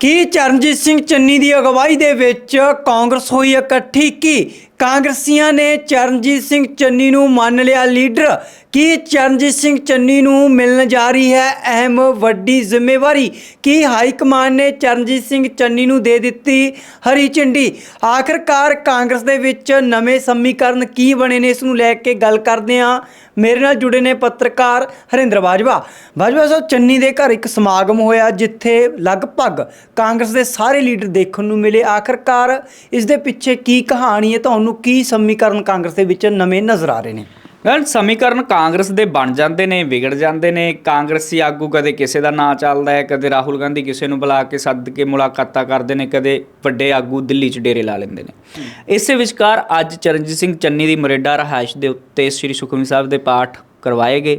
ਕੀ ਚਰਨਜੀਤ ਸਿੰਘ ਚੰਨੀ ਦੀ ਅਗਵਾਈ ਦੇ ਵਿੱਚ ਕਾਂਗਰਸ ਹੋਈ ਇਕੱਠੀ? ਕੀ ਕਾਂਗਰਸੀਆਂ ਨੇ ਚਰਨਜੀਤ ਸਿੰਘ ਚੰਨੀ ਨੂੰ ਮੰਨ ਲਿਆ ਲੀਡਰ। ਕੀ ਚਰਨਜੀਤ ਸਿੰਘ ਚੰਨੀ ਨੂੰ ਮਿਲਣ ਜਾ ਰਹੀ ਹੈ? ਅਹਿਮ ਵੱਡੀ ਜ਼ਿੰਮੇਵਾਰੀ। ਕੀ ਹਾਈ ਕਮਾਨ ਨੇ ਚਰਨਜੀਤ ਸਿੰਘ ਚੰਨੀ ਨੂੰ ਦੇ ਦਿੱਤੀ ਹਰੀ ਝੰਡੀ? ਆਖਰਕਾਰ ਕਾਂਗਰਸ ਦੇ ਵਿੱਚ ਨਵੇਂ ਸਮੀਕਰਨ ਕੀ ਬਣੇ ਨੇ? ਇਸ ਨੂੰ ਲੈ ਕੇ ਗੱਲ ਕਰਦੇ ਹਾਂ। ਮੇਰੇ ਨਾਲ ਜੁੜੇ ਨੇ ਪੱਤਰਕਾਰ ਹਰਿੰਦਰ ਬਾਜਵਾ। ਬਾਜਵਾ ਸਾਹਿਬ, ਚੰਨੀ ਦੇ ਘਰ ਇੱਕ ਸਮਾਗਮ ਹੋਇਆ ਜਿੱਥੇ ਲਗਭਗ ਕਾਂਗਰਸ ਦੇ ਸਾਰੇ ਲੀਡਰ ਦੇਖਣ ਨੂੰ ਮਿਲੇ। ਆਖਰਕਾਰ ਇਸ ਦੇ ਪਿੱਛੇ ਕੀ ਕਹਾਣੀ ਹੈ? ਤੁਹਾਨੂੰ ਕੀ ਸਮੀਕਰਨ ਕਾਂਗਰਸ ਦੇ ਵਿੱਚ ਨਵੇਂ ਨਜ਼ਰ ਆ ਰਹੇ ਨੇ? ਵੈਲ ਸਮੀਕਰਨ ਕਾਂਗਰਸ ਦੇ ਬਣ ਜਾਂਦੇ ਨੇ, ਵਿਗੜ ਜਾਂਦੇ ਨੇ। ਕਾਂਗਰਸੀ ਆਗੂ ਕਦੇ ਕਿਸੇ ਦਾ ਨਾਂ ਚੱਲਦਾ ਹੈ, ਕਦੇ ਰਾਹੁਲ ਗਾਂਧੀ ਕਿਸੇ ਨੂੰ ਬੁਲਾ ਕੇ ਸੱਦ ਕੇ ਮੁਲਾਕਾਤਾਂ ਕਰਦੇ ਨੇ, ਕਦੇ ਵੱਡੇ ਆਗੂ ਦਿੱਲੀ 'ਚ ਡੇਰੇ ਲਾ ਲੈਂਦੇ ਨੇ। ਇਸੇ ਵਿਚਕਾਰ ਅੱਜ ਚਰਨਜੀਤ ਸਿੰਘ ਚੰਨੀ ਦੀ ਮਰੇਡਾ ਰਹਾਇਸ਼ ਦੇ ਉੱਤੇ ਸ੍ਰੀ ਸੁਖਮਨੀ ਸਾਹਿਬ ਦੇ ਪਾਠ ਕਰਵਾਏ ਗਏ।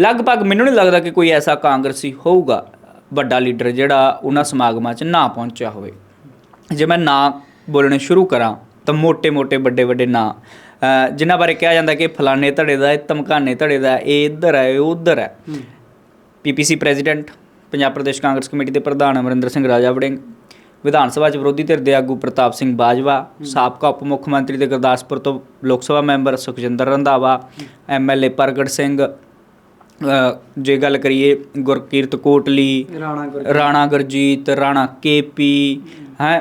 ਲਗਭਗ ਮੈਨੂੰ ਨਹੀਂ ਲੱਗਦਾ ਕਿ ਕੋਈ ਐਸਾ ਕਾਂਗਰਸੀ ਹੋਊਗਾ, ਵੱਡਾ ਲੀਡਰ ਜਿਹੜਾ ਉਹਨਾਂ ਸਮਾਗਮਾਂ 'ਚ ਨਾ ਪਹੁੰਚਿਆ ਹੋਵੇ। ਜੇ ਮੈਂ ਨਾ ਬੋਲਣੇ ਸ਼ੁਰੂ ਕਰਾਂ ਤਾਂ ਮੋٹے-ਮੋٹے ਵੱਡੇ-ਵੱਡੇ ਨਾਂ। ਜਿਨ੍ਹਾਂ ਬਾਰੇ ਕਿਹਾ ਜਾਂਦਾ ਕਿ ਫਲਾਣੇ ਧੜੇ ਦਾ ਇਹ ਧਮਕਾਣੇ ਧੜੇ ਦਾ ਇਹ ਇੱਧਰ ਹੈ ਇਹ ਉੱਧਰ ਹੈ। PPC president Punjab Pradesh Congress committee ਦੇ ਪ੍ਰਧਾਨ ਅਮਰਿੰਦਰ ਸਿੰਘ ਰਾਜਾ ਵੜਿੰਗ ਵਿਧਾਨ ਸਭਾ 'ਚ ਵਿਰੋਧੀ ਧਿਰ ਦੇ ਆਗੂ ਪ੍ਰਤਾਪ ਸਿੰਘ ਬਾਜਵਾ ਸਾਬਕਾ ਉਪ ਮੁੱਖ ਮੰਤਰੀ ਦੇ ਗੁਰਦਾਸਪੁਰ ਤੋਂ ਲੋਕ ਸਭਾ ਮੈਂਬਰ ਸੁਖਜਿੰਦਰ ਰੰਧਾਵਾ ਐਮਐਲਏ ਪ੍ਰਗਟ ਸਿੰਘ ਜੇ ਗੱਲ ਕਰੀਏ ਗੁਰਕੀਰਤ ਕੋਟਲੀ ਰਾਣਾ ਗੁਰਜੀਤ। ਰਾਣਾ ਕੇਪੀ ਹੈ।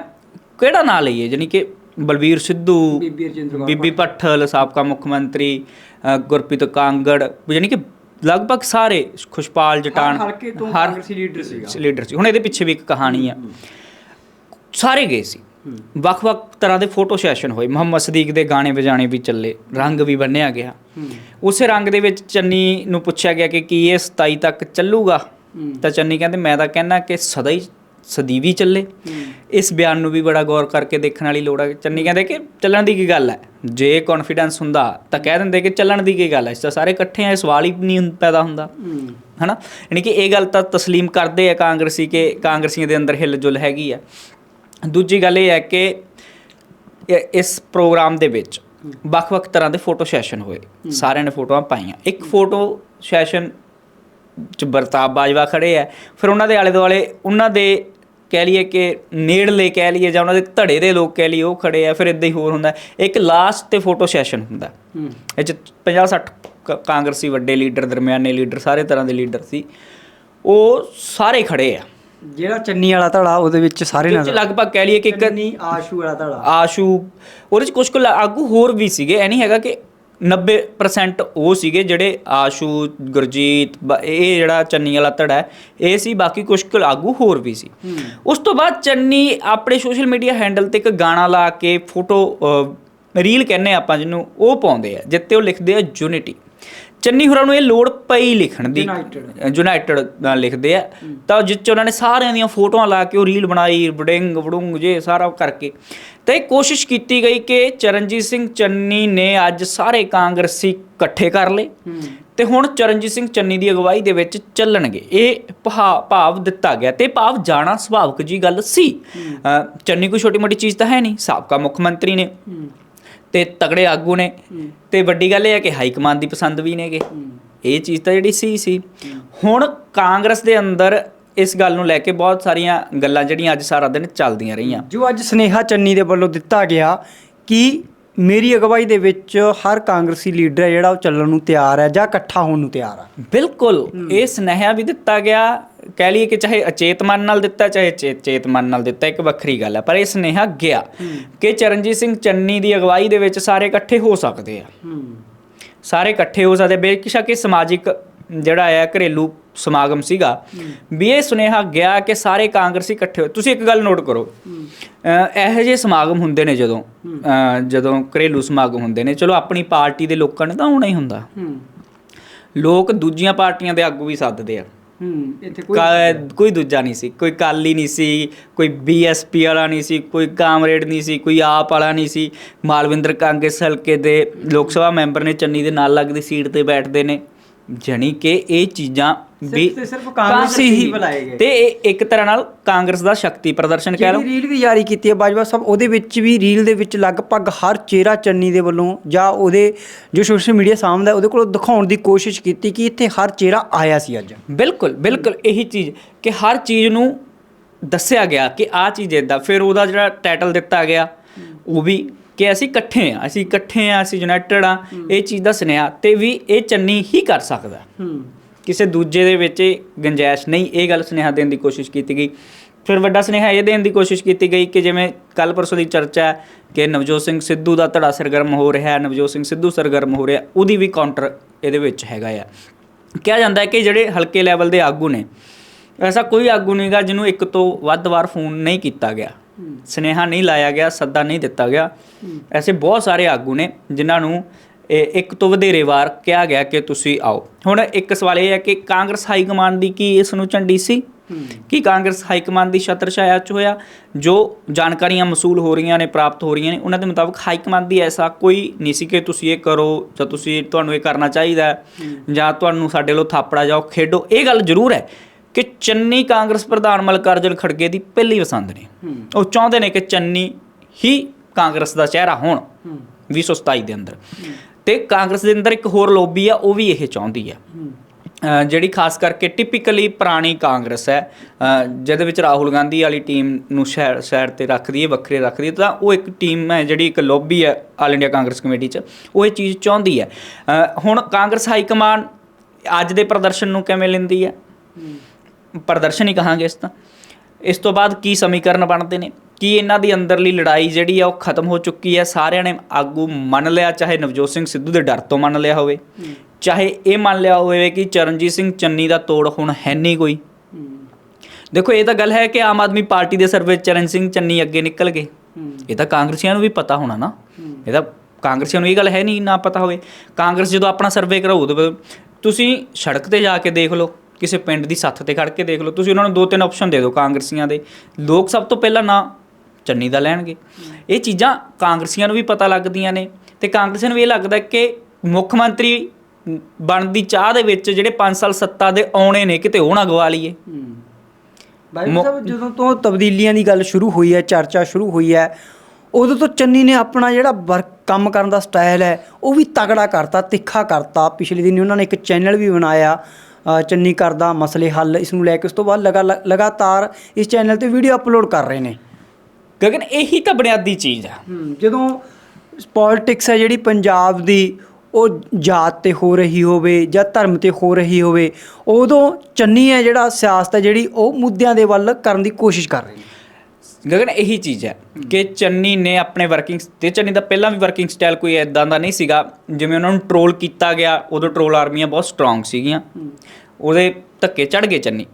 ਕਿਹੜਾ ਨਾਂ ਲਈਏ? ਜਾਨੀ ਕਿ ਬਲਵੀਰ ਸਿੱਧੂ ਬੀਬੀ ਰਜਿੰਦਰ ਬੀਬੀ ਪੱਠਲ ਸਾਬਕਾ ਮੁੱਖ ਮੰਤਰੀ ਗੁਰਪ੍ਰੀਤ ਕਾਂਗੜ ਜਾਨੀ ਕਿ ਲਗਭਗ ਸਾਰੇ ਖੁਸ਼ਪਾਲ ਜਟਾਨ ਹਲਕੇ ਤੋਂ ਹਰ ਕਾਂਗਰਸੀ ਲੀਡਰ ਸੀਗਾ। ਲੀਡਰ ਸੀ। ਹੁਣ ਇਹਦੇ ਪਿੱਛੇ ਵੀ ਇੱਕ ਕਹਾਣੀ ਆ। ਸਾਰੇ ਗਏ ਸੀ। ਵੱਖ-ਵੱਖ ਤਰ੍ਹਾਂ ਦੇ ਫੋਟੋ ਸੈਸ਼ਨ ਹੋਏ। ਮੁਹੰਮਦ ਸਦੀਕ ਦੇ ਗਾਣੇ ਵਜਾਣੇ ਵੀ ਚੱਲੇ। ਰੰਗ ਵੀ ਬੰਨਿਆ ਗਿਆ। ਉਸੇ ਰੰਗ ਦੇ ਵਿੱਚ ਚੰਨੀ ਨੂੰ ਪੁੱਛਿਆ ਗਿਆ ਕਿ ਕੀ ਇਹ 27 ਤੱਕ ਚੱਲੂਗਾ? ਤਾਂ ਚੰਨੀ ਕਹਿੰਦੇ ਮੈਂ ਤਾਂ ਕਹਿੰਦਾ ਕਿ ਸਦਾ ਹੀ ਸਦੀਵੀ ਚੱਲੇ। ਇਸ ਬਿਆਨ ਨੂੰ ਵੀ ਬੜਾ ਗੌਰ ਕਰਕੇ ਦੇਖਣ ਵਾਲੀ ਲੋੜ ਹੈ ਚੰਨੀ ਕਹਿੰਦੇ ਕਿ ਚੱਲਣ ਦੀ ਕੀ ਗੱਲ ਹੈ ਜੇ ਕੌਨਫੀਡੈਂਸ ਹੁੰਦਾ ਤਾਂ ਕਹਿ ਦਿੰਦੇ ਕਿ ਚੱਲਣ ਦੀ ਕੀ ਗੱਲ ਹੈ ਇਸ ਤਾਂ ਸਾਰੇ ਇਕੱਠੇ ਆ ਸਵਾਲ ਹੀ ਨਹੀਂ ਪੈਦਾ ਹੁੰਦਾ। ਹਨਾ? ਯਾਨੀ ਕਿ ਇਹ ਗੱਲ ਤਾਂ ਤਸਲੀਮ ਕਰਦੇ ਆ ਕਾਂਗਰਸੀ ਕਿ ਕਾਂਗਰਸੀਆਂ ਦੇ ਅੰਦਰ ਹਿਲਜੁਲ ਹੈਗੀ ਆ। ਦੂਜੀ ਗੱਲ ਇਹ ਹੈ ਕਿ ਇਸ ਪ੍ਰੋਗਰਾਮ ਦੇ ਵਿੱਚ ਵੱਖ-ਵੱਖ ਤਰ੍ਹਾਂ ਦੇ ਫੋਟੋ ਸੈਸ਼ਨ ਹੋਏ। ਸਾਰਿਆਂ ਨੇ ਫੋਟੋਆਂ ਪਾਈਆਂ। ਇੱਕ ਫੋਟੋ ਸੈਸ਼ਨ ਚ ਬਰਤਾਬ ਬਾਜਵਾ ਖੜੇ ਆ। ਫਿਰ ਉਹਨਾਂ ਦੇ ਆਲੇ ਦੁਆਲੇ ਉਹਨਾਂ ਦੇ ਕਹਿ ਲਈਏ ਕਿ ਨੇੜਲੇ ਕਹਿ ਲਈਏ ਜਾਂ ਉਹਨਾਂ ਦੇ ਧੜੇ ਦੇ ਲੋਕ ਕਹਿ ਲਈਏ ਉਹ ਖੜੇ ਆ ਫਿਰ ਇਦਾਂ ਹੀ ਹੋਰ ਹੁੰਦਾ। ਇੱਕ ਲਾਸਟ ਤੇ ਫੋਟੋ ਸੈਸ਼ਨ ਹੁੰਦਾ। ਇਹ ਚ 50 60 ਕਾਂਗਰਸੀ ਵੱਡੇ ਲੀਡਰ ਦਰਮਿਆਨੇ ਲੀਡਰ ਸਾਰੇ ਤਰ੍ਹਾਂ ਦੇ ਲੀਡਰ ਸੀ। ਉਹ ਸਾਰੇ ਖੜੇ ਆ। ਜਿਹੜਾ ਚੰਨੀ ਵਾਲਾ ਧੜਾ ਉਹਦੇ ਵਿੱਚ ਸਾਰੇ ਵਿੱਚ ਨਜ਼ਰ ਲਗਭਗ ਕਹਿ ਲਈਏ ਕਿ ਇੱਕ ਚੰਨੀ ਆਸ਼ੂ ਵਾਲਾ ਧੜਾ। ਆਸ਼ੂ ਉਹਦੇ ਚ ਕੁਝ ਕੁ ਆਗੂ ਹੋਰ ਵੀ ਸੀਗੇ ਐ ਨਹੀਂ ਹੈਗਾ ਕਿ 90% ਉਹ ਸੀਗੇ ਜਿਹੜੇ ਆਸ਼ੂ ਗੁਰਜੀਤ ਬ- ਇਹ ਜਿਹੜਾ ਚੰਨੀ ਵਾਲਾ ਧੜਾ ਹੈ ਇਹ ਸੀ ਬਾਕੀ ਕੁਝ ਕੁ ਆਗੂ ਹੋਰ ਵੀ ਸੀ। ਉਸ ਤੋਂ ਬਾਅਦ ਚੰਨੀ ਆਪਣੇ ਸੋਸ਼ਲ ਮੀਡੀਆ ਹੈਂਡਲ ਤੇ ਇੱਕ ਗਾਣਾ ਲਾ ਕੇ ਫੋਟੋ ਰੀਲ ਕਹਿੰਨੇ ਆਪਾਂ ਜਿਹਨੂੰ ਉਹ ਪਾਉਂਦੇ ਆ ਜਿੱਤੇ ਉਹ ਲਿਖਦੇ ਆ ਯੂਨਿਟੀ ਚੰਨੀ ਹੋਰਾਂ ਨੂੰ ਇਹ ਲੋੜ ਪਈ ਲਿਖਣ ਦੀ। ਯੂਨਾਈਟਿਡ ਲਿਖਦੇ ਆ। ਤਾਂ ਜਿਸ ਚ ਉਹਨਾਂ ਨੇ ਸਾਰਿਆਂ ਦੀਆਂ ਫੋਟੋਆਂ ਲਾ ਕੇ ਉਹ ਰੀਲ ਬਣਾਈ ਵਡਿੰਗ ਵਡੂੰਗ ਜੇ ਸਾਰਾ ਕਰਕੇ। ਤਾਂ ਇਹ ਕੋਸ਼ਿਸ਼ ਕੀਤੀ ਗਈ ਕਿ ਚਰਨਜੀਤ ਸਿੰਘ ਚੰਨੀ ਨੇ ਅੱਜ ਸਾਰੇ ਕਾਂਗਰਸੀ ਇਕੱਠੇ ਕਰ ਲਏ। ਤੇ ਹੁਣ ਚਰਨਜੀਤ ਸਿੰਘ ਚੰਨੀ ਦੀ ਅਗਵਾਈ ਦੇ ਵਿੱਚ ਚੱਲਣਗੇ। ਇਹ ਭਾਵ ਦਿੱਤਾ ਗਿਆ ਤੇ ਭਾਵ ਜਾਣਾ ਸੁਭਾਵਿਕ ਜੀ ਗੱਲ ਸੀ। ਚੰਨੀ ਕੋਈ ਛੋਟੀ ਮੋਟੀ ਚੀਜ਼ ਤਾਂ ਹੈ ਨਹੀਂ। ਸਾਬਕਾ ਮੁੱਖ ਮੰਤਰੀ ਨੇ। ਤੇ ਤਗੜੇ ਆਗੂ ਨੇ। ਤੇ ਵੱਡੀ ਗੱਲ ਇਹ ਹੈ ਕਿ ਹਾਈ ਕਮਾਂਡ ਦੀ ਪਸੰਦ ਵੀ ਨੇਗੇ। ਇਹ ਚੀਜ਼ ਤਾਂ ਜਿਹੜੀ ਸੀ। ਸੀ ਹੁਣ ਕਾਂਗਰਸ ਦੇ ਅੰਦਰ ਇਸ ਗੱਲ ਨੂੰ ਲੈ ਕੇ ਬਹੁਤ ਸਾਰੀਆਂ ਗੱਲਾਂ ਜਿਹੜੀਆਂ ਅੱਜ ਸਾਰਾ ਦਿਨ ਚੱਲਦੀਆਂ ਰਹੀਆਂ। ਜੋ ਅੱਜ ਸਨੇਹਾ ਚੰਨੀ ਦੇ ਵੱਲੋਂ ਦਿੱਤਾ ਗਿਆ ਕਿ ਮੇਰੀ ਅਗਵਾਈ ਦੇ ਵਿੱਚ ਹਰ ਕਾਂਗਰਸੀ ਲੀਡਰ ਹੈ ਜਿਹੜਾ ਉਹ ਚੱਲਣ ਨੂੰ ਤਿਆਰ ਹੈ ਜਾਂ ਇਕੱਠਾ ਹੋਣ ਨੂੰ ਤਿਆਰ ਹੈ ਬਿਲਕੁਲ। ਇਹ ਸੁਨੇਹਾ ਵੀ ਦਿੱਤਾ ਗਿਆ ਕਹਿ ਲਈਏ ਕਿ ਚਾਹੇ ਅਚੇਤ ਮਨ ਨਾਲ ਦਿੱਤਾ ਚਾਹੇ ਚੇ- ਚੇਤ ਮਨ ਨਾਲ ਦਿੱਤਾ ਇੱਕ ਵੱਖਰੀ ਗੱਲ ਹੈ ਪਰ ਇਹ ਸੁਨੇਹਾ ਗਿਆ ਕਿ ਚਰਨਜੀਤ ਸਿੰਘ ਚੰਨੀ ਦੀ ਅਗਵਾਈ ਦੇ ਵਿੱਚ ਸਾਰੇ ਇਕੱਠੇ ਹੋ ਸਕਦੇ ਆ। ਸਾਰੇ ਇਕੱਠੇ ਹੋ ਸਕਦੇ ਬੇਸ਼ੱਕ ਇਹ ਸਮਾਜਿਕ ਜਿਹੜਾ ਹੈ ਘਰੇਲੂ ਸਮਾਗਮ ਸੀਗਾ। ਵੀ ਇਹ ਸੁਨੇਹਾ ਗਿਆ ਕਿ ਸਾਰੇ ਕਾਂਗਰਸੀ ਇਕੱਠੇ ਹੋ ਤੁਸੀਂ ਇੱਕ ਗੱਲ ਨੋਟ ਕਰੋ। ਅਹ ਇਹੋ ਜਿਹੇ ਸਮਾਗਮ ਹੁੰਦੇ ਨੇ ਜਦੋਂ ਅਹ ਜਦੋਂ ਘਰੇਲੂ ਸਮਾਗਮ ਹੁੰਦੇ ਨੇ ਚਲੋ ਆਪਣੀ ਪਾਰਟੀ ਦੇ ਲੋਕਾਂ ਨੇ ਤਾਂ ਹੋਣਾ ਹੀ ਹੁੰਦਾ। ਲੋਕ ਦੂਜੀਆਂ ਪਾਰਟੀਆਂ ਦੇ ਆਗੂ ਵੀ ਸੱਦਦੇ ਆ। ਹੂੰ, ਇੱਥੇ ਕਾ- ਕੋਈ ਦੂਜਾ ਨਹੀਂ ਸੀ, ਕੋਈ ਕਾਲੀ ਨਹੀਂ ਸੀ, ਕੋਈ ਬੀਐਸਪੀ ਵਾਲਾ ਨਹੀਂ ਸੀ, ਕੋਈ ਕਾਮਰੇਡ ਨਹੀਂ ਸੀ, ਕੋਈ ਆਪ ਵਾਲਾ ਨਹੀਂ ਸੀ। ਮਾਲਵਿੰਦਰ ਕਾਂਗਰਸ ਹਲਕੇ ਦੇ ਲੋਕ ਸਭਾ ਮੈਂਬਰ ਨੇ ਚੰਨੀ ਦੇ ਨਾਲ ਲੱਗਦੀ ਸੀਟ ਤੇ ਬੈਠਦੇ ਨੇ। ਜਾਣੀ ਕਿ ਇਹ ਚੀਜ਼ਾਂ ਵੀ ਤੇ ਸਿਰਫ ਕਾਂਗਰਸੀ ਹੀ ਬੁਲਾਏ ਗਏ। ਤੇ ਇਹ ਇੱਕ ਤਰ੍ਹਾਂ ਨਾਲ ਕਾਂਗਰਸ ਦਾ ਸ਼ਕਤੀ ਪ੍ਰਦਰਸ਼ਨ ਕਹਿ ਲਓ ਜਿਹੜੀ ਰੀਲ ਵੀ ਜਾਰੀ ਕੀਤੀ ਹੈ ਬਾਜਵਾ ਸਾਹਿਬ ਉਹਦੇ ਵਿੱਚ ਵੀ ਰੀਲ ਦੇ ਵਿੱਚ ਲਗਭਗ ਹਰ ਚਿਹਰਾ ਚੰਨੀ ਦੇ ਵੱਲੋਂ ਜਾਂ ਉਹਦੇ ਜੋ ਸੋਸ਼ਲ ਮੀਡੀਆ ਸਾਹਮਣੇ ਉਹਦੇ ਕੋਲ ਦਿਖਾਉਣ ਦੀ ਕੋਸ਼ਿਸ਼ ਕੀਤੀ ਕਿ ਇੱਥੇ ਹਰ ਚਿਹਰਾ ਆਇਆ ਸੀ ਅੱਜ ਬਿਲਕੁਲ ਬਿਲਕੁਲ ਇਹੀ ਚੀਜ਼ ਕਿ ਹਰ ਚੀਜ਼ ਨੂੰ ਦੱਸਿਆ ਗਿਆ ਕਿ ਆ ਚੀਜ਼ ਇਦਾਂ ਫਿਰ ਉਹਦਾ ਜਿਹੜਾ ਟਾਈਟਲ ਦਿੱਤਾ ਗਿਆ ਉਹ ਵੀ ਕਿ ਅਸੀਂ ਇਕੱਠੇ ਆ ਅਸੀਂ ਇਕੱਠੇ ਆ ਅਸੀਂ ਯੂਨਾਈਟਿਡ ਆ ਇਹ ਚੀਜ਼ ਦਾ ਸੁਨੇਹਾ ਤੇ ਵੀ ਇਹ ਚੰਨੀ ਹੀ ਕਰ ਸਕਦਾ। ਕਿਸੇ ਦੂਜੇ ਦੇ ਵਿੱਚ ਇਹ ਗੁੰਜਾਇਸ਼ ਨਹੀਂ ਇਹ ਗੱਲ ਸੁਨੇਹਾ ਦੇਣ ਦੀ ਕੋਸ਼ਿਸ਼ ਕੀਤੀ ਗਈ। ਫਿਰ ਵੱਡਾ ਸੁਨੇਹਾ ਇਹ ਦੇਣ ਦੀ ਕੋਸ਼ਿਸ਼ ਕੀਤੀ ਗਈ ਕਿ ਜਿਵੇਂ ਕੱਲ ਪਰਸੋਂ ਦੀ ਚਰਚਾ ਹੈ ਕਿ ਨਵਜੋਤ ਸਿੰਘ ਸਿੱਧੂ ਦਾ ਧੜਾ ਸਰਗਰਮ ਹੋ ਰਿਹਾ ਹੈ ਨਵਜੋਤ ਸਿੰਘ ਸਿੱਧੂ ਸਰਗਰਮ ਹੋ ਰਿਹਾ ਉਹਦੀ ਵੀ ਕਾਊਂਟਰ ਇਹਦੇ ਵਿੱਚ ਹੈਗਾ ਆ। ਕਿਹਾ ਜਾਂਦਾ ਹੈ ਕਿ ਜਿਹੜੇ ਹਲਕੇ ਲੈਵਲ ਦੇ ਆਗੂ ਨੇ ਐਸਾ ਕੋਈ ਆਗੂ ਨਹੀਂਗਾ ਜਿਹਨੂੰ ਇੱਕ ਤੋਂ ਵੱਧ ਵਾਰ ਫੋਨ ਨਹੀਂ ਕੀਤਾ ਗਿਆ। ਸੁਨੇਹਾ ਨਹੀਂ ਲਾਇਆ ਗਿਆ, ਸੱਦਾ ਨਹੀਂ ਦਿੱਤਾ ਗਿਆ। ਐਸੇ ਬਹੁਤ ਸਾਰੇ ਆਗੂ ਨੇ ਜਿਨ੍ਹਾਂ ਨੂੰ ਇੱਕ ਤੋਂ ਵਧੇਰੇ ਵਾਰ ਕਿਹਾ ਗਿਆ ਕਿ ਤੁਸੀਂ ਆਓ। ਹੁਣ ਇੱਕ ਸਵਾਲ ਇਹ ਹੈ ਕਿ ਕਾਂਗਰਸ ਹਾਈ ਕਮਾਂਡ ਦੀ ਕੀ ਇਸ ਨੂੰ ਝੰਡੀ ਸੀ? ਕੀ ਕਾਂਗਰਸ ਹਾਈ ਕਮਾਂਡ ਦੀ ਛਤਰ ਛਾਇਆ ਚ ਹੋਇਆ? ਜੋ ਜਾਣਕਾਰੀਆਂ ਮਸੂਲ ਹੋ ਰਹੀਆਂ ਨੇ, ਪ੍ਰਾਪਤ ਹੋ ਰਹੀਆਂ ਨੇ, ਉਹਨਾਂ ਦੇ ਮੁਤਾਬਕ ਹਾਈ ਕਮਾਂਡ ਦੀ ਐਸਾ ਕੋਈ ਨਹੀਂ ਸੀ ਕਿ ਤੁਸੀਂ ਇਹ ਕਰੋ ਜਾਂ ਤੁਸੀਂ ਤੁਹਾਨੂੰ ਇਹ ਕਰਨਾ ਚਾਹੀਦਾ ਜਾਂ ਤੁਹਾਨੂੰ ਸਾਡੇ ਲੋ ਥਾਪੜਾ ਜਾਓ, ਖੇਡੋ। ਇਹ ਗੱਲ ਜ਼ਰੂਰ ਹੈ ਕਿ ਚੰਨੀ ਕਾਂਗਰਸ ਪ੍ਰਧਾਨ ਮਲਕਾਰਜੁਨ ਖੜਗੇ ਦੀ ਪਹਿਲੀ ਪਸੰਦ ਨੇ। ਉਹ ਚਾਹੁੰਦੇ ਨੇ ਕਿ ਚੰਨੀ ਹੀ ਕਾਂਗਰਸ ਦਾ ਚਿਹਰਾ ਹੋਣ 2027 ਦੇ ਅੰਦਰ। ਤੇ ਕਾਂਗਰਸ ਦੇ ਅੰਦਰ ਇੱਕ ਹੋਰ ਲੋਬੀ ਆ ਉਹ ਵੀ ਇਹ ਚਾਹੁੰਦੀ ਆ। ਜਿਹੜੀ ਖਾਸ ਕਰਕੇ ਟਿਪੀਕਲੀ ਪੁਰਾਣੀ ਕਾਂਗਰਸ ਹੈ ਜਿਹਦੇ ਵਿੱਚ ਰਾਹੁਲ ਗਾਂਧੀ ਵਾਲੀ ਟੀਮ ਨੂੰ ਸਾਈਡ ਸਾਈਡ ਤੇ ਰੱਖਦੀ ਹੈ ਵੱਖਰੇ ਰੱਖਦੀ ਹੈ ਤਾਂ ਉਹ ਇੱਕ ਟੀਮ ਹੈ ਜਿਹੜੀ ਇੱਕ ਲੋਬੀ ਹੈ ਆਲ ਇੰਡੀਆ ਕਾਂਗਰਸ ਕਮੇਟੀ 'ਚ। ਉਹ ਇਹ ਚੀਜ਼ ਚਾਹੁੰਦੀ ਹੈ। ਹੁਣ ਕਾਂਗਰਸ ਹਾਈ ਕਮਾਂਡ ਅੱਜ ਦੇ ਪ੍ਰਦਰਸ਼ਨ ਨੂੰ ਕਿਵੇਂ ਲੈਂਦੀ ਹੈ। ਪ੍ਰਦਰਸ਼ਨ ਹੀ ਕਹਾਂਗੇ ਇਸ ਤਾਂ। ਇਸ ਤੋਂ ਬਾਅਦ ਕੀ ਸਮੀਕਰਨ ਬਣਦੇ ਨੇ? ਕੀ ਇਹਨਾਂ ਦੀ ਅੰਦਰਲੀ ਲੜਾਈ ਜਿਹੜੀ ਆ ਉਹ ਖਤਮ ਹੋ ਚੁੱਕੀ ਹੈ? ਸਾਰਿਆਂ ਨੇ ਆਗੂ ਮੰਨ ਲਿਆ ਚਾਹੇ ਨਵਜੋਤ ਸਿੰਘ ਸਿੱਧੂ ਦੇ ਡਰ ਤੋਂ ਮੰਨ ਲਿਆ ਹੋਵੇ ਚਾਹੇ ਇਹ ਮੰਨ ਲਿਆ ਹੋਵੇ ਕਿ ਚਰਨਜੀਤ ਸਿੰਘ ਚੰਨੀ ਦਾ ਤੋੜ ਹੁਣ ਹੈ ਨਹੀਂ ਕੋਈ। ਦੇਖੋ ਇਹ ਤਾਂ ਗੱਲ ਹੈ ਕਿ ਆਮ ਆਦਮੀ ਪਾਰਟੀ ਦੇ ਸਰਵੇ 'ਚ ਚਰਨ ਸਿੰਘ ਚੰਨੀ ਅੱਗੇ ਨਿਕਲ ਗਏ। ਇਹ ਤਾਂ ਕਾਂਗਰਸੀਆਂ ਨੂੰ ਵੀ ਪਤਾ ਹੋਣਾ ਨਾ। ਇਹ ਤਾਂ ਕਾਂਗਰਸੀਆਂ ਨੂੰ ਇਹ ਗੱਲ ਹੈ ਨਹੀਂ ਨਾ ਪਤਾ ਹੋਵੇ। ਕਾਂਗਰਸ ਜਦੋਂ ਆਪਣਾ ਸਰਵੇ ਬਾਅਦ ਤੁਸੀਂ ਸੜਕ ਤੇ ਜਾ ਕੇ ਦੇਖ ਲਓ। ਕਿਸੇ ਪਿੰਡ ਦੀ ਸੱਥ ਤੇ ਖੜ ਕੇ ਦੇਖ ਲਓ। ਤੁਸੀਂ ਉਹਨਾਂ ਨੂੰ ਦੋ ਤਿੰਨ ਆਪਸ਼ਨ ਦੇ ਦਿਓ ਕਾਂਗਰਸੀਆਂ ਦੇ। ਲੋਕ ਸਭ ਤੋਂ ਪਹਿਲਾਂ ਨਾ ਚੰਨੀ ਦਾ ਲੈਣਗੇ। ਇਹ ਚੀਜ਼ਾਂ ਕਾਂਗਰਸੀਆਂ ਨੂੰ ਵੀ ਪਤਾ ਲੱਗਦੀਆਂ ਨੇ ਤੇ ਕਾਂਗਰਸੀਆਂ ਨੂੰ ਇਹ ਲੱਗਦਾ ਕਿ ਮੁੱਖ ਮੰਤਰੀ ਬਣਨ ਦੀ ਚਾਹ ਦੇ ਵਿੱਚ ਜਿਹੜੇ 5 ਸਾਲ ਸੱਤਾ ਦੇ ਆਉਣੇ ਨੇ ਕਿਤੇ ਉਹ ਨਾ ਗਵਾ ਲਈਏ। ਬਾਈ ਸਾਹਿਬ ਜਦੋਂ ਤੋਂ ਤਬਦੀਲੀਆਂ ਦੀ ਗੱਲ ਸ਼ੁਰੂ ਹੋਈ ਹੈ ਚਰਚਾ ਸ਼ੁਰੂ ਹੋਈ ਹੈ ਉਦੋਂ ਤੋਂ ਚੰਨੀ ਨੇ ਆਪਣਾ ਜਿਹੜਾ ਵਰਕ ਕੰਮ ਕਰਨ ਦਾ ਸਟਾਈਲ ਹੈ ਉਹ ਵੀ ਤਗੜਾ ਕਰਤਾ ਤਿੱਖਾ ਕਰਤਾ। ਪਿਛਲੇ ਦਿਨ ਉਹਨਾਂ ਨੇ ਇੱਕ ਚੈਨਲ ਵੀ ਬਣਾਇਆ ਚੰਨੀ ਕਰਦਾ ਮਸਲੇ ਹੱਲ ਇਸ ਨੂੰ ਲੈ ਕੇ ਉਸ ਤੋਂ ਬਾਅਦ ਲਗਾ ਲਗਾਤਾਰ ਇਸ ਚੈਨਲ ਤੇ ਵੀਡੀਓ ਅਪਲੋਡ ਕਰ ਰਹੇ ਨੇ। ਗਗਨ ਇਹੀ ਤਾਂ ਬੁਨਿਆਦੀ ਚੀਜ਼ ਆ। ਜਦੋਂ ਪੋਲਿਟਿਕਸ ਹੈ ਜਿਹੜੀ ਪੰਜਾਬ ਦੀ ਉਹ ਜਾਤ ਤੇ ਹੋ ਰਹੀ ਹੋਵੇ ਜਾਂ ਧਰਮ ਤੇ ਹੋ ਰਹੀ ਹੋਵੇ ਉਦੋਂ ਚੰਨੀ ਹੈ ਜਿਹੜਾ ਸਿਆਸਤ ਹੈ ਜਿਹੜੀ ਉਹ ਮੁੱਦਿਆਂ ਦੇ ਵੱਲ ਕਰਨ ਦੀ ਕੋਸ਼ਿਸ਼ ਕਰ ਰਹੀ ਹੈ। ਗਗਨ ਇਹੀ ਚੀਜ਼ ਹੈ ਕਿ ਚੰਨੀ ਨੇ ਆਪਣੇ ਵਰਕਿੰਗ ਤੇ ਚੰਨੀ ਦਾ ਪਹਿਲਾਂ ਵੀ ਵਰਕਿੰਗ ਸਟਾਈਲ ਕੋਈ ਐਦਾਂ ਦਾ ਨਹੀਂ ਸੀਗਾ, ਜਿਵੇਂ ਉਹਨਾਂ ਨੂੰ ਟ੍ਰੋਲ ਕੀਤਾ ਗਿਆ, ਉਦੋਂ ਟ੍ਰੋਲ ਆਰਮੀਆਂ ਬਹੁਤ ਸਟਰੋਂਗ ਸੀਗੀਆਂ। ਉਹਦੇ ਧੱਕੇ ਚੜ ਗਏ ਚੰਨੀ।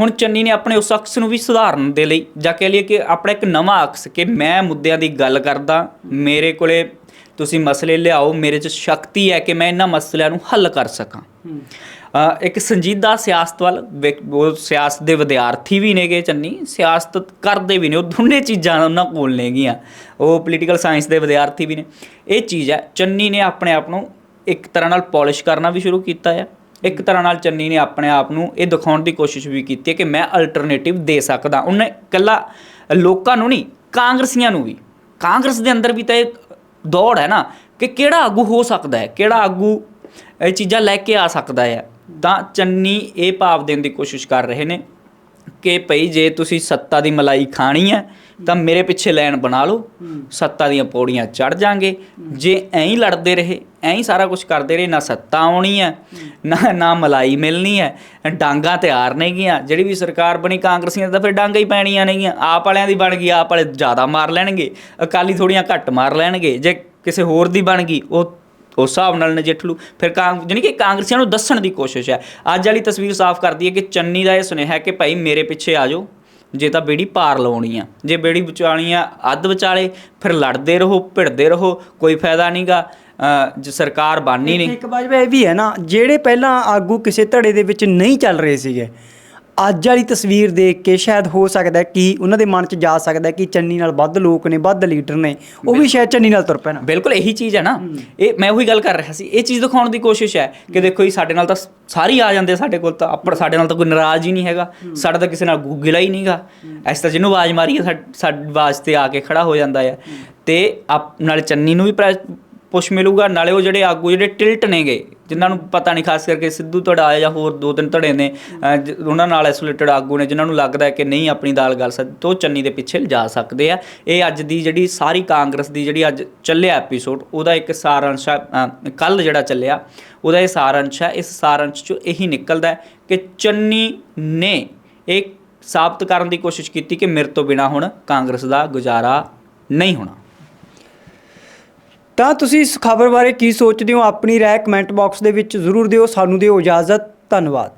ਹੁਣ ਚੰਨੀ ਨੇ ਆਪਣੇ ਉਸ ਅਕਸ ਨੂੰ ਵੀ ਸੁਧਾਰਨ ਦੇ ਲਈ, ਜਾਂ ਕਹਿ ਲਈਏ ਕਿ ਆਪਣਾ ਇੱਕ ਨਵਾਂ ਅਕਸ ਕਿ ਮੈਂ ਮੁੱਦਿਆਂ ਦੀ ਗੱਲ ਕਰਦਾ, ਮੇਰੇ ਕੋਲੇ ਤੁਸੀਂ ਮਸਲੇ ਲਿਆਓ ਮੇਰੇ 'ਚ ਸ਼ਕਤੀ ਹੈ ਕਿ ਮੈਂ ਇਹਨਾਂ ਮਸਲਿਆਂ ਨੂੰ ਹੱਲ ਕਰ ਸਕਾਂ। ਇੱਕ ਸੰਜੀਦਾ ਸਿਆਸਤ ਵੱਲ ਉਹ ਸਿਆਸਤ ਦੇ ਵਿਦਿਆਰਥੀ ਵੀ ਨੇਗੇ ਚੰਨੀ ਸਿਆਸਤ ਕਰਦੇ ਵੀ ਨੇ ਉਹ ਦੋਨੇ ਚੀਜ਼ਾਂ ਉਹਨਾਂ ਕੋਲ ਨੇਗੀਆਂ। ਉਹ ਪੋਲੀਟੀਕਲ ਸਾਇੰਸ ਦੇ ਵਿਦਿਆਰਥੀ ਵੀ ਨੇ। ਇਹ ਚੀਜ਼ ਹੈ ਚੰਨੀ ਨੇ ਆਪਣੇ ਆਪ ਨੂੰ ਇੱਕ ਤਰ੍ਹਾਂ ਨਾਲ ਪਾਲਿਸ਼ ਕਰਨਾ ਵੀ ਸ਼ੁਰੂ ਕੀਤਾ ਹੈ ਇੱਕ ਤਰ੍ਹਾਂ ਨਾਲ ਚੰਨੀ ਨੇ ਆਪਣੇ ਆਪ ਨੂੰ ਇਹ ਦਿਖਾਉਣ ਦੀ ਕੋਸ਼ਿਸ਼ ਵੀ ਕੀਤੀ ਹੈ ਕਿ ਮੈਂ ਅਲਟਰਨੇਟਿਵ ਦੇ ਸਕਦਾ। ਉਹਨੇ ਇਕੱਲਾ ਲੋਕਾਂ ਨੂੰ ਨਹੀਂ ਕਾਂਗਰਸੀਆਂ ਨੂੰ ਵੀ। ਕਾਂਗਰਸ ਦੇ ਅੰਦਰ ਵੀ ਤਾਂ ਇਹ ਦੌੜ ਹੈ ਨਾ, ਕਿ ਕਿਹੜਾ ਆਗੂ ਹੋ ਸਕਦਾ ਹੈ, ਕਿਹੜਾ ਆਗੂ ਇਹ ਚੀਜ਼ਾਂ ਲੈ ਕੇ ਆ ਸਕਦਾ ਹੈ। ਤਾਂ ਚੰਨੀ ਇਹ ਭਾਵ ਦੇਣ ਦੀ ਕੋਸ਼ਿਸ਼ ਕਰ ਰਹੇ ਨੇ। ਕਿ ਭਈ ਜੇ ਤੁਸੀਂ ਸੱਤਾ ਦੀ ਮਲਾਈ ਖਾਣੀ ਹੈ, ਤਾਂ ਮੇਰੇ ਪਿੱਛੇ ਲਾਈਨ ਬਣਾ ਲਓ। ਸੱਤਾ ਦੀਆਂ ਪੌੜੀਆਂ ਚੜ ਜਾਾਂਗੇ। ਜੇ ਐਂ ਹੀ ਲੜਦੇ ਰਹੇ, ਐਂ ਹੀ ਸਾਰਾ ਕੁਝ ਕਰਦੇ ਰਹੇ, ਨਾ ਸੱਤਾ ਆਉਣੀ ਹੈ, ਨਾ ਨਾ ਮਲਾਈ ਮਿਲਣੀ ਹੈ, ਡਾਂਗਾ ਤਿਆਰ ਨੇਗੀਆਂ ਜਿਹੜੀ ਵੀ ਸਰਕਾਰ ਬਣੀ ਕਾਂਗਰਸੀਆਂ ਦੀ ਤਾਂ ਫਿਰ ਡਾਂਗਾ ਹੀ ਪੈਣੀਆਂ ਨੇਗੀਆਂ ਆਪ ਵਾਲਿਆਂ ਦੀ ਬਣ ਗਈ, ਆਪ ਵਾਲੇ ਜ਼ਿਆਦਾ ਮਾਰ ਲੈਣਗੇ। ਅਕਾਲੀ ਥੋੜੀਆਂ ਘੱਟ ਮਾਰ ਲੈਣਗੇ। ਜੇ ਕਿਸੇ ਹੋਰ ਦੀ ਬਣ ਗਈ, ਉਹ ਉਸ ਹਿਸਾਬ ਨਾਲ ਨਜਿੱਠ ਲੂ। ਫਿਰ ਕਾਂ ਜਾਣੀ ਕਿ ਕਾਂਗਰਸੀਆਂ ਨੂੰ ਦੱਸਣ ਦੀ ਕੋਸ਼ਿਸ਼ ਹੈ। ਅੱਜ ਵਾਲੀ ਤਸਵੀਰ ਸਾਫ਼ ਕਰਦੀ ਹੈ ਕਿ ਚੰਨੀ ਦਾ ਇਹ ਸੁਨੇਹਾ ਹੈ ਕਿ ਭਾਈ ਮੇਰੇ ਪਿੱਛੇ ਆ ਜਾਓ। ਜੇ ਤਾਂ ਬੇੜੀ ਪਾਰ ਲਾਉਣੀ ਆ। ਜੇ ਬੇੜੀ ਵਿਚਾਲੀ ਆ ਅੱਧ ਵਿਚਾਲੇ ਫਿਰ ਲੜਦੇ ਰਹੋ ਭਿੜਦੇ ਰਹੋ ਕੋਈ ਫਾਇਦਾ ਨਹੀਂਗਾ ਜੇ ਸਰਕਾਰ ਬਣਨੀ ਨਹੀਂ। ਇੱਕ ਬਾਜਵਾ ਇਹ ਵੀ ਹੈ ਨਾ ਜਿਹੜੇ ਪਹਿਲਾਂ ਆਗੂ ਕਿਸੇ ਧੜੇ ਦੇ ਵਿੱਚ ਨਹੀਂ ਚੱਲ ਰਹੇ ਸੀਗੇ ਅੱਜ ਵਾਲੀ ਤਸਵੀਰ ਦੇਖ ਕੇ ਸ਼ਾਇਦ ਹੋ ਸਕਦਾ ਕਿ ਉਹਨਾਂ ਦੇ ਮਨ 'ਚ ਜਾ ਸਕਦਾ ਕਿ ਚੰਨੀ ਨਾਲ ਵੱਧ ਲੋਕ ਨੇ ਵੱਧ ਲੀਡਰ ਨੇ। ਉਹ ਵੀ ਸ਼ਾਇਦ ਚੰਨੀ ਨਾਲ ਤੁਰ ਪੈਣ। ਬਿਲਕੁਲ ਇਹੀ ਚੀਜ਼ ਹੈ ਨਾ। ਇਹ ਮੈਂ ਉਹੀ ਗੱਲ ਕਰ ਰਿਹਾ ਸੀ। ਇਹ ਚੀਜ਼ ਦਿਖਾਉਣ ਦੀ ਕੋਸ਼ਿਸ਼ ਹੈ ਕਿ ਦੇਖੋ ਜੀ ਸਾਡੇ ਨਾਲ ਤਾਂ ਸਾਰੇ ਆ ਜਾਂਦੇ ਸਾਡੇ ਕੋਲ ਤਾਂ। ਆਪਰ ਸਾਡੇ ਨਾਲ ਤਾਂ ਕੋਈ ਨਾਰਾਜ਼ ਹੀ ਨਹੀਂ ਹੈਗਾ। ਸਾਡਾ ਤਾਂ ਕਿਸੇ ਨਾਲ ਗੁੱਗਲਾ ਹੀ ਨਹੀਂਗਾ। ਐਸ ਤਾਂ ਜਿਹਨੂੰ ਆਵਾਜ਼ ਮਾਰੀ ਸਾਡੀ ਆਵਾਜ਼ ਤੇ ਆ ਕੇ ਖੜਾ ਹੋ ਜਾਂਦਾ ਹੈ। ਤੇ ਆਪ ਨਾਲ ਚੰਨੀ ਨੂੰ ਵੀ ਪੁਸ਼ ਮਿਲੂਗਾ, ਨਾਲੇ ਉਹ ਜਿਹੜੇ ਆਗੂ, ਜਿਹੜੇ ਟਿਲਟ ਨੇਗੇ, ਜਿਨ੍ਹਾਂ ਨੂੰ ਪਤਾ ਨਹੀਂ, ਖਾਸ ਕਰਕੇ ਸਿੱਧੂ ਧੜਾ ਜਾਂ ਹੋਰ ਦੋ ਤਿੰਨ ਧੜੇ ਨੇ ਜ- ਉਹਨਾਂ ਨਾਲ ਐਸੋਲੇਟਡ ਆਗੂ ਨੇ, ਜਿਨ੍ਹਾਂ ਨੂੰ ਲੱਗਦਾ ਕਿ ਨਹੀਂ ਆਪਣੀ ਦਾਲ ਗੱਲ ਸਕਦੀ ਤਾਂ ਉਹ ਚੰਨੀ ਦੇ ਪਿੱਛੇ ਜਾ ਸਕਦੇ ਆ। ਇਹ ਅੱਜ ਦੀ ਜਿਹੜੀ ਸਾਰੀ ਕਾਂਗਰਸ ਦੀ ਜਿਹੜੀ ਅੱਜ ਚੱਲਿਆ ਐਪੀਸੋਡ ਉਹਦਾ ਇੱਕ ਸਾਰਾਂਸ਼ ਕੱਲ ਜਿਹੜਾ ਚੱਲਿਆ, ਉਹਦਾ ਇਹ ਸਾਰਾਂਸ਼ ਹੈ ਇਸ ਸਾਰਾਂਸ਼ ਚੋਂ ਇਹੀ ਨਿਕਲਦਾ ਹੈ ਕਿ ਚੰਨੀ ਨੇ ਇਹ ਸਾਬਤ ਕਰਨ ਦੀ ਕੋਸ਼ਿਸ਼ ਕੀਤੀ ਕਿ ਮੇਰੇ ਤੋਂ ਬਿਨਾ ਹੁਣ ਕਾਂਗਰਸ ਦਾ ਗੁਜ਼ਾਰਾ ਨਹੀਂ ਹੋਣਾ। ਤਾਂ ਤੁਸੀਂ ਇਸ ਖਬਰ ਬਾਰੇ ਕੀ ਸੋਚਦੇ ਹੋ? ਆਪਣੀ ਰਾਏ ਕਮੈਂਟ ਬਾਕਸ ਦੇ ਵਿੱਚ ਜ਼ਰੂਰ ਦਿਓ। ਸਾਨੂੰ ਦਿਓ ਇਜਾਜ਼ਤ। ਧੰਨਵਾਦ।